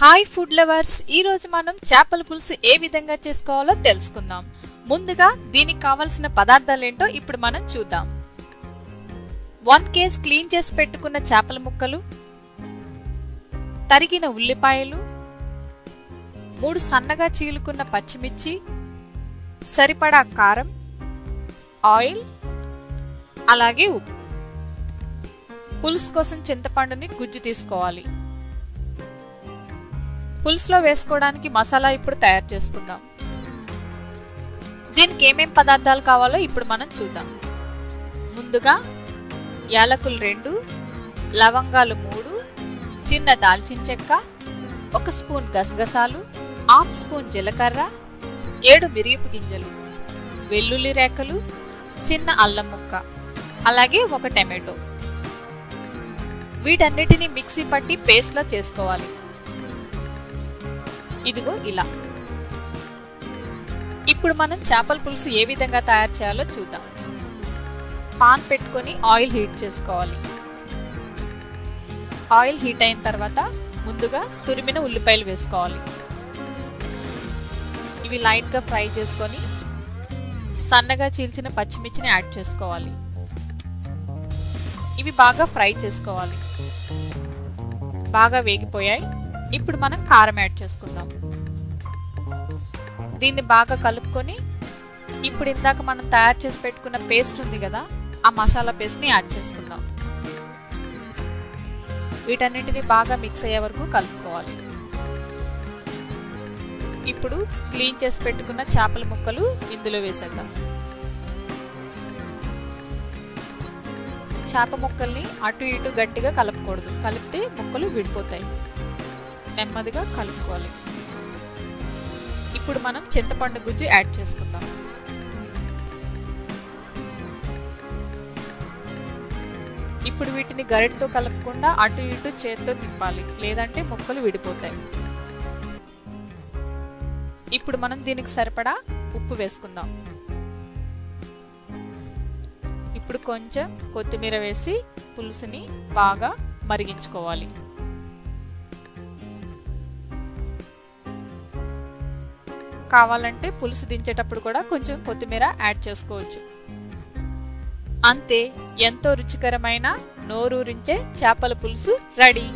Hi food lovers ఈ రోజు మనం చేపల పులుసు ఏ విధంగా చేసుకోవాలో తెలుసుకుందాం. ముందుగా దీనికి కావలసిన పదార్థాలు ఏంటో ఇప్పుడు మనం చూద్దాం. వన్ కేస్ క్లీన్ చేసి పెట్టుకున్న చేపల ముక్కలు తరిగిన ఉల్లిపాయలు మూడు సన్నగా చీలుకున్న పచ్చిమిర్చి సరిపడా కారం ఆయిల్ అలాగే ఉప్పు. పులుసు కోసం చింతపండుని గుజ్జు తీసుకోవాలి. పులుసులో వేసుకోవడానికి మసాలా ఇప్పుడు తయారు చేసుకుందాం. దీనికి ఏమేం పదార్థాలు కావాలో ఇప్పుడు మనం చూద్దాం. ముందుగా యాలకులు రెండు లవంగాలు మూడు చిన్న దాల్చిన చెక్క ఒక స్పూన్ గసగసాలు హాఫ్ స్పూన్ జీలకర్ర ఏడు మిరియపు గింజలు వెల్లుల్లి రేఖలు చిన్న అల్లం ముక్క అలాగే ఒక టమాటో. వీటన్నిటిని మిక్సీ పట్టి పేస్ట్లో చేసుకోవాలి. ఇదిగో ఇలా. ఇప్పుడు మనం చేపల పులుసు ఏ విధంగా తయారు చేయాలో చూద్దాం. పాన్ పెట్టుకొని ఆయిల్ హీట్ చేసుకోవాలి. ఆయిల్ హీట్ అయిన తర్వాత ముందుగా తురిమిన ఉల్లిపాయలు వేసుకోవాలి. ఇవి లైట్గా ఫ్రై చేసుకొని సన్నగా చీల్చిన పచ్చిమిర్చిని యాడ్ చేసుకోవాలి. ఇవి బాగా ఫ్రై చేసుకోవాలి. బాగా వేగిపోయాయి. ఇప్పుడు మనం కారం యాడ్ చేసుకుందాం. దీన్ని బాగా కలుపుకొని ఇప్పుడు ఇందాక మనం తయారు చేసి పెట్టుకున్న పేస్ట్ ఉంది కదా ఆ మసాలా పేస్ట్ని యాడ్ చేసుకుందాం. వీటన్నింటిని బాగా మిక్స్ అయ్యే వరకు కలుపుకోవాలి. ఇప్పుడు క్లీన్ చేసి పెట్టుకున్న చేపల ముక్కలు ఇందులో వేసేద్దాం. చేప ముక్కల్ని అటు ఇటు గట్టిగా కలపకూడదు. కలిపితే ముక్కలు విడిపోతాయి. నెమ్మదిగా కలుపుకోవాలి. ఇప్పుడు మనం చింతపండు గుజ్జు యాడ్ చేసుకుందాం. ఇప్పుడు వీటిని గరిటతో కలపకుండా అటు ఇటు చేత్తో తిప్పాలి. లేదంటే ముక్కలు విడిపోతాయి. ఇప్పుడు మనం దీనికి సరిపడా ఉప్పు వేసుకుందాం. ఇప్పుడు కొంచెం కొత్తిమీర వేసి పులుసుని బాగా మరిగించుకోవాలి. కావాలంటే పులుసు దించేటప్పుడు కూడా కొంచెం కొత్తిమీర యాడ్ చేసుకోవచ్చు. అంతే ఎంతో రుచికరమైన నోరూరించే చేపల పులుసు రెడీ.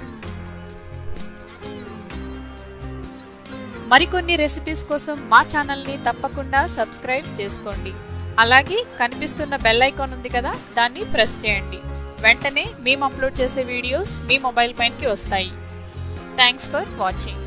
మరికొన్ని రెసిపీస్ కోసం మా ఛానల్ని తప్పకుండా సబ్స్క్రైబ్ చేసుకోండి. అలాగే కనిపిస్తున్న బెల్ ఐకాన్ ఉంది కదా దాన్ని ప్రెస్ చేయండి. వెంటనే మేము అప్లోడ్ చేసే వీడియోస్ మీ మొబైల్ పైనకి వస్తాయి. Thanks for watching.